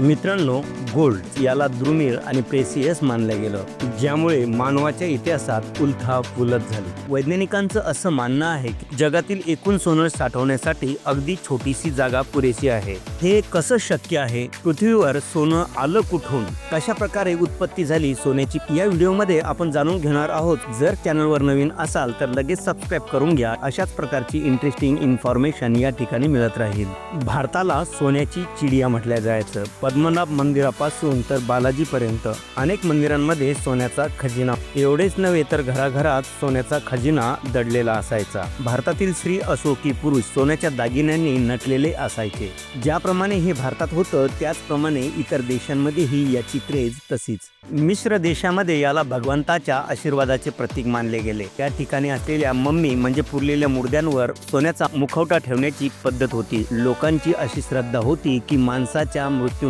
मित्रांनो गोल्ड याला दुर्मिळ आणि प्रेसियस मानलं गेलं ज्यामुळे मानवाच्या इतिहासात उलथा पुलत झाली. वैज्ञानिकांचं असं मानणं आहे की जगातील एकूण सोनं साठवण्यासाठी अगदी छोटीशी जागा पुरेशी आहे. हे कसं शक्य आहे? पृथ्वीवर सोनं आलं कुठून? कशा प्रकारे उत्पत्ती झाली सोन्याची? या व्हिडिओमध्ये आपण जाणून घेणार आहोत. जर चॅनलवर नवीन असाल तर लगेच सबस्क्राईब करून घ्या. अशाच प्रकारची इंटरेस्टिंग इन्फॉर्मेशन या ठिकाणी मिळत राहील. भारताला सोन्याची चिडिया म्हटल्या जायचं पद्मनाभ मंदिरापासून तर बालाजीपर्यंत अनेक मंदिरांमध्ये सोन्याचा खजिना. एवढेच नव्हे तर घराघरात सोन्याचा खजिना दडलेला असायचा. भारतातील स्त्री असो की पुरुष सोन्याच्या दागिन्यांनी नटलेले असायचे. ज्याप्रमाणे हे भारतात होतं त्याचप्रमाणे इतर देशांमध्येही याची क्रेज तशीच. मिश्र देशामध्ये याला भगवंताच्या आशीर्वादाचे प्रतीक मानले गेले. त्या ठिकाणी असलेल्या मम्मी म्हणजे पुरलेल्या मुर्द्यांवर सोन्याचा मुखवटा ठेवण्याची पद्धत होती. लोकांची अशी श्रद्धा होती की माणसाच्या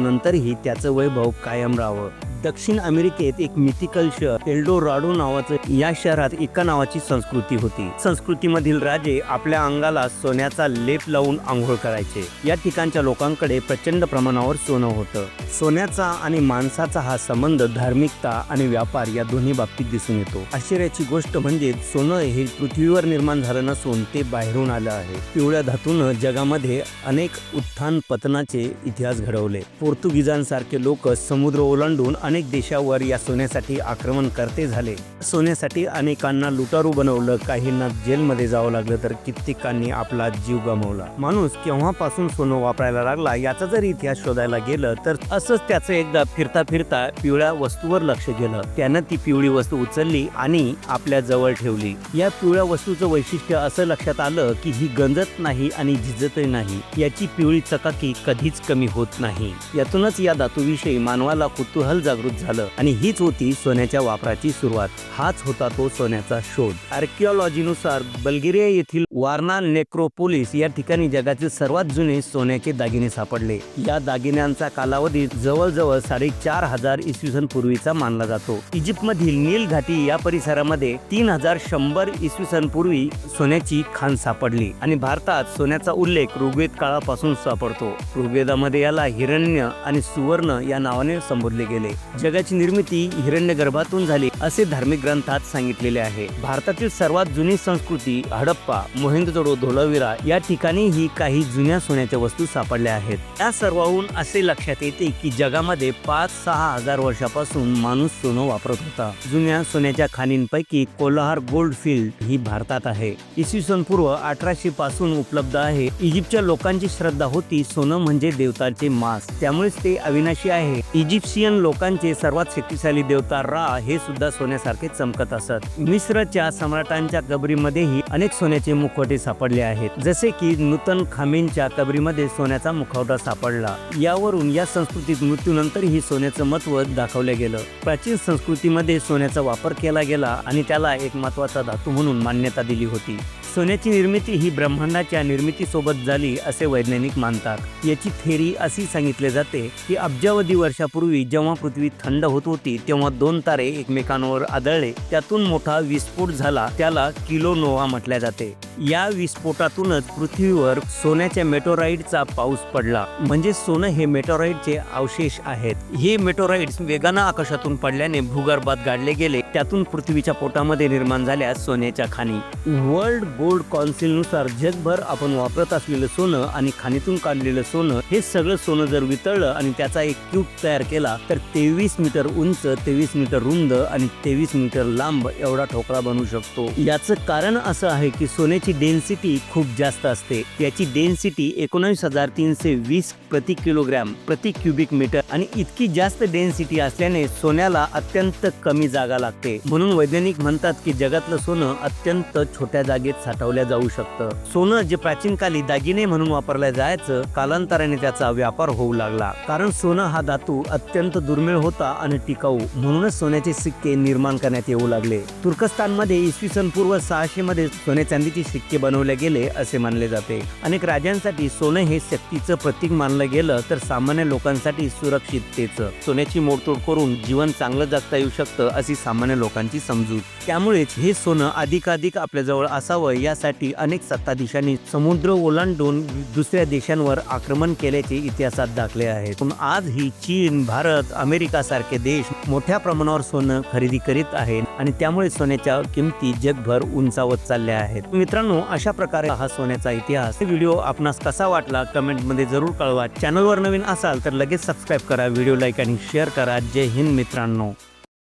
मृत्यूनंतरही त्याचं वैभव कायम राहावं. दक्षिण अमेरिकेत एक मिथिकल शहर एल्डोराडो नावाचं या शहरात एका नावाची संस्कृती होती. संस्कृतीमधील राजे आपल्या अंगाला सोन्याचा लेप लावून आंघोळ करायचे. या ठिकाणच्या लोकांकडे प्रचंड प्रमाणावर सोनं होतं. सोन्याचा आणि माणसाचा हा संबंध धार्मिकता आणि व्यापार या दोन्ही बाबतीत दिसून येतो. आश्चर्याची गोष्ट म्हणजे सोनं हे पृथ्वीवर निर्माण झालं नसून ते बाहेरून आलं आहे. पिवळ्या धातून जगामध्ये अनेक उत्थान पतनाचे इतिहास घडवले. पोर्तुगीजांसारखे लोक समुद्र ओलांडून अनेक देशावर या सोन्यासाठी आक्रमण करते झाले. सोन्यासाठी अनेकांना लुटारू बनवलं काहींना जेलमध्ये जावं लागलं तर कित्येकांनी आपला जीव गमावला. माणूस केव्हापासून सोनं वापरायला लागला याचा जर इतिहास शोधायला गेलं तर असंच त्याचं एकदा फिरता फिरता पिवळ्या वस्तूवर लक्ष गेलं. त्यानं ती पिवळी वस्तू उचलली आणि आपल्या जवळ ठेवली. या पिवळ्या वस्तूचं वैशिष्ट्य असं लक्षात आलं की ही गंजत नाही आणि झिजतही नाही. याची पिवळी चकाकी कधीच कमी होत नाही. यातूनच या धातूविषयी मानवाला कुतूहल जागृत झालं आणि हीच होती सोन्याच्या वापराची सुरुवात. हाच होता तो सोन्याचा शोध. आर्किओलॉजीनुसार बल्गेरिया येथील वारना नेक्रोपोलिस या ठिकाणी जगातील सर्वात जुने सोन्याचे दागिने सापडले. या दागिन्यांचा कालावधी जवळजवळ साडेचार हजार इसवी सन पूर्वीचा मानला जातो. इजिप्त मधील नील घाटी या परिसरामध्ये तीन हजार शंभर इसवी सन पूर्वी सोन्याची खाण सापडली आणि भारतात सोन्याचा उल्लेख ऋग्वेद काळापासून सापडतो. ऋग्वेदामध्ये याला हिरण्य आणि सुवर्ण या नावाने संबोधले गेले. जगाची निर्मिती हिरण्य गर्भातून झाली असे धार्मिक ग्रंथात सांगितलेले आहे. भारतातील सर्वात जुनी संस्कृती हडप्पा मोहिंदजोडो धोलावीरा या ठिकाणीही काही जुन्या सोन्याच्या वस्तू सापडल्या आहेत. या सर्वाहून असे लक्षात येते की जगामध्ये पाच सहा हजार वर्षापासून माणूस सोनं वापरत होता. जुन्या सोन्याच्या खाणींपैकी कोल्हार गोल्ड फील्ड ही भारतात आहे. इसवी सन पूर्व अठराशे पासून उपलब्ध आहे. इजिप्तच्या लोकांची श्रद्धा होती सोनं म्हणजे देवताचे मास. त्यामुळेच ते अविनाशी आहे. इजिप्शियन लोकांची सर्वात शक्तिशाली देवता रा हे सुद्धा सोन्यासारखे चमकत असत. मिश्रच्या सम्राटांच्या कबरीमध्येही अनेक सोन्याचे मुखवटे सापडले आहेत. जसे की नूतन खामींच्या कबरीमध्ये सोन्याचा मुखवटा सापडला. यावरून या संस्कृतीत मृत्यूनंतरही सोन्याचं महत्त्व दाखवलं गेलं. प्राचीन संस्कृतीमध्ये सोन्याचा वापर केला गेला आणि त्याला एक महत्त्वाचा धातू म्हणून मान्यता दिली होती. सोन्याची निर्मिती ही ब्रह्मांडाच्या निर्मितीसोबत झाली असे वैज्ञानिक मानतात. याची थेरी अशी सांगितले जाते की अब्जावधी वर्षापूर्वी जेव्हा पृथ्वी थंड होत होती तेव्हा दोन तारे एकमेकांवर आदळले. त्यातून मोठा विस्फोट झाला त्याला किलोनोवा म्हटल्या जाते. या विस्फोटातूनच पृथ्वीवर सोन्याच्या मेटोराईडचा पाऊस पडला. म्हणजे सोनं हे मेटोराईडचे अवशेष आहेत. हे मेटोराईड्स वेगानं आकाशातून पडल्याने भूगर्भात गाडले गेले. त्यातून पृथ्वीच्या पोटामध्ये निर्माण झाल्या सोन्याच्या खाणी. वर्ल्ड गोल्ड काउन्सिलनुसार जगभर आपण वापरत असलेलं सोनं आणि खाणीतून काढलेलं सोनं हे सगळं सोनं जर वितळलं आणि त्याचा एक क्यूब तयार केला तर तेवीस मीटर उंच तेवीस मीटर रुंद आणि तेवीस मीटर लांब एवढा ठोकळा बनू शकतो. याचं कारण असं आहे की सोन्याची डेन्सिटी खूप जास्त असते. याची डेन्सिटी एकोणावीस हजार तीनशे वीस प्रति किलोग्रॅम प्रति क्युबिक मीटर आणि इतकी जास्त डेन्सिटी असल्याने सोन्याला अत्यंत कमी जागा लागते. म्हणून वैज्ञानिक म्हणतात की जगातलं सोनं अत्यंत छोट्या जागेत साठवल्या जाऊ शकतं. सोनं जे प्राचीन काली दागिने म्हणून वापरल्या जायचं कालांतराने त्याचा व्यापार होऊ लागला. कारण सोनं हा धातू अत्यंत दुर्मिळ होता आणि टिकाऊ. म्हणूनच सोन्याचे सिक्के निर्माण करण्यात येऊ लागले. तुर्कस्तानमध्ये इसवी सन पूर्व सहाशे मध्ये सोने चांदीचे सिक्के बनवले गेले असे मानले जाते. अनेक राजांसाठी सोने हे शक्तीचं प्रतीक मानलं गेलं तर सामान्य लोकांसाठी सुरक्षिततेचं सोन्याची मोडतोड करून जीवन चांगलं जगता येऊ शकतं अशी सामान्य लोकांची समजूत. त्यामुळेच हे सोनं अधिकाधिक आपल्याजवळ असावं यासाठी अनेक सत्ताधीशांनी समुद्र ओलांडून दुसऱ्या देशांवर आक्रमण केल्याचे इतिहासात दाखले आहेत पण आज ही चीन भारत अमेरिका सारखे देश मोठ्या प्रमाणावर सोनं खरेदी करीत आहेत आणि त्यामुळे सोन्याच्या किमती जगभर उंचावत चालल्या आहेत. मित्रांनो अशा प्रकारे हा सोन्याचा इतिहास. व्हिडिओ आपणास कसा वाटला कमेंटमध्ये जरूर कळवा. चॅनलवर नवीन असाल तर लगेच सबस्क्राईब करा व्हिडिओ लाईक आणि शेअर करा. जय हिंद मित्रांनो.